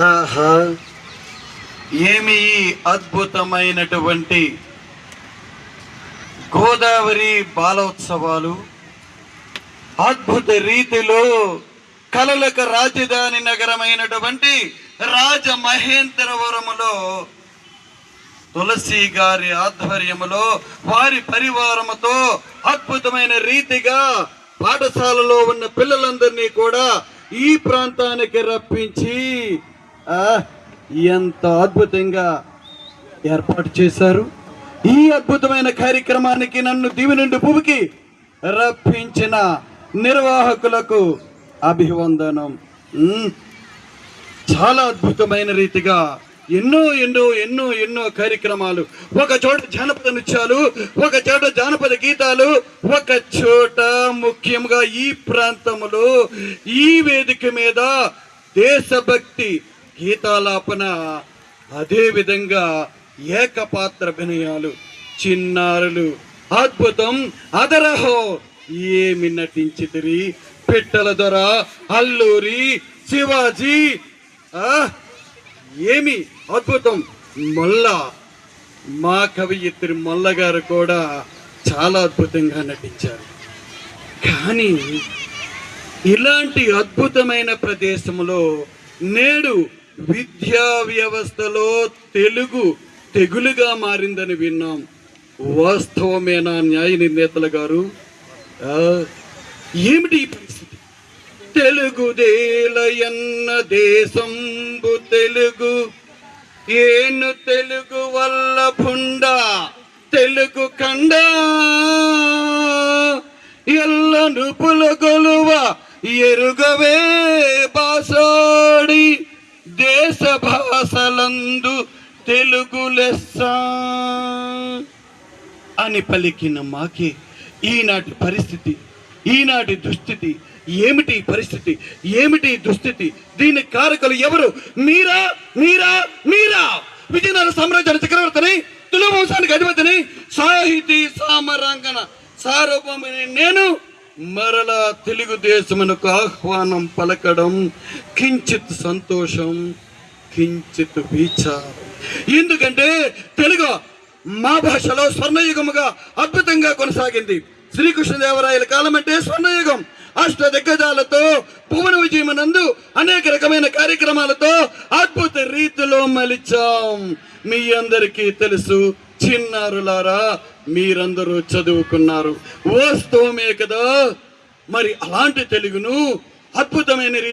ఆహా. ఏమి ఈ అద్భుతమైనటువంటి గోదావరి బాలోత్సవాలు? అద్భుత రీతిలో కలలకు రాజధాని నగరమైనటువంటి రాజమహేంద్రవరములో తులసి గారి ఆధ్వర్యములో వారి పరివారముతో అద్భుతమైన రీతిగా పాఠశాలలో ఉన్న పిల్లలందరినీ కూడా ఈ ప్రాంతానికి రప్పించి ఎంత అద్భుతంగా ఏర్పాటు చేశారు. ఈ అద్భుతమైన కార్యక్రమానికి నన్ను దీవి నుండి భూమికి రప్పించిన నిర్వాహకులకు అభివందనం. చాలా అద్భుతమైన రీతిగా ఎన్నో ఎన్నో ఎన్నో ఎన్నో కార్యక్రమాలు. ఒక చోట జానపద నృత్యాలు ఒక చోట జానపద గీతాలు ఒక చోట ముఖ్యంగా ఈ ప్రాంతంలో ఈ వేదిక మీద దేశభక్తి గీతాలాపన అదేవిధంగా ఏకపాత్ర చిన్నారులు అద్భుతం అదరహో ఏమి నటించిదిరి పిట్టల దొర అల్లూరి శివాజీ ఆ? ఏమి అద్భుతం? మొల్ల మా కవయిత్రి మొల్ల గారు కూడా చాలా అద్భుతంగా నటించారు. కానీ ఇలాంటి అద్భుతమైన ప్రదేశంలో నేడు విద్యా వ్యవస్థలో తెలుగు తెగులుగా మారిందని విన్నాం. వాస్తవమేనా న్యాయ నిర్ణేతల గారు. ఏమిటి ఈ పరిస్థితి? తెలుగుదేలయన్న దేశంబు తెలుగు ఏను తెలుగు వల్ల పుండ తెలుగు కండ ఎల్ల నుపుల గొలువ ఎరుగవే. అని పలికిన మాకే ఈనాటి పరిస్థితి ఈనాటి దుస్థితి ఏమిటి పరిస్థితి ఏమిటి దుస్థితి? దీని కారకులు ఎవరు? మీరా మీరా మీరా? విజయనగర సామ్రాజ్యాల చక్రవర్తిని తులు వంశానికి అధిపతిని సాహితీ సామరాంగన సార్వభౌమని నేను మరలా తెలుగుదేశమునకు ఆహ్వానం పలకడం కించిత్ సంతోషం కించిత్ విచారం ఎందుకంటే తెలుగు మా భాషలో స్వర్ణయుగముగా అద్భుతంగా కొనసాగింది. శ్రీకృష్ణదేవరాయల కాలం అంటే స్వర్ణయుగం. అష్ట దిగ్గజాలతో భువన విజయమనందు అనేక రకమైన కార్యక్రమాలతో అద్భుత రీతిలో మలిచాం. మీ అందరికీ తెలుసు చిన్నారులారా మీరందరూ చదువుకున్నారు. వాస్తవమే కదా. మరి అలాంటి తెలుగును అద్భుతమైన రీ-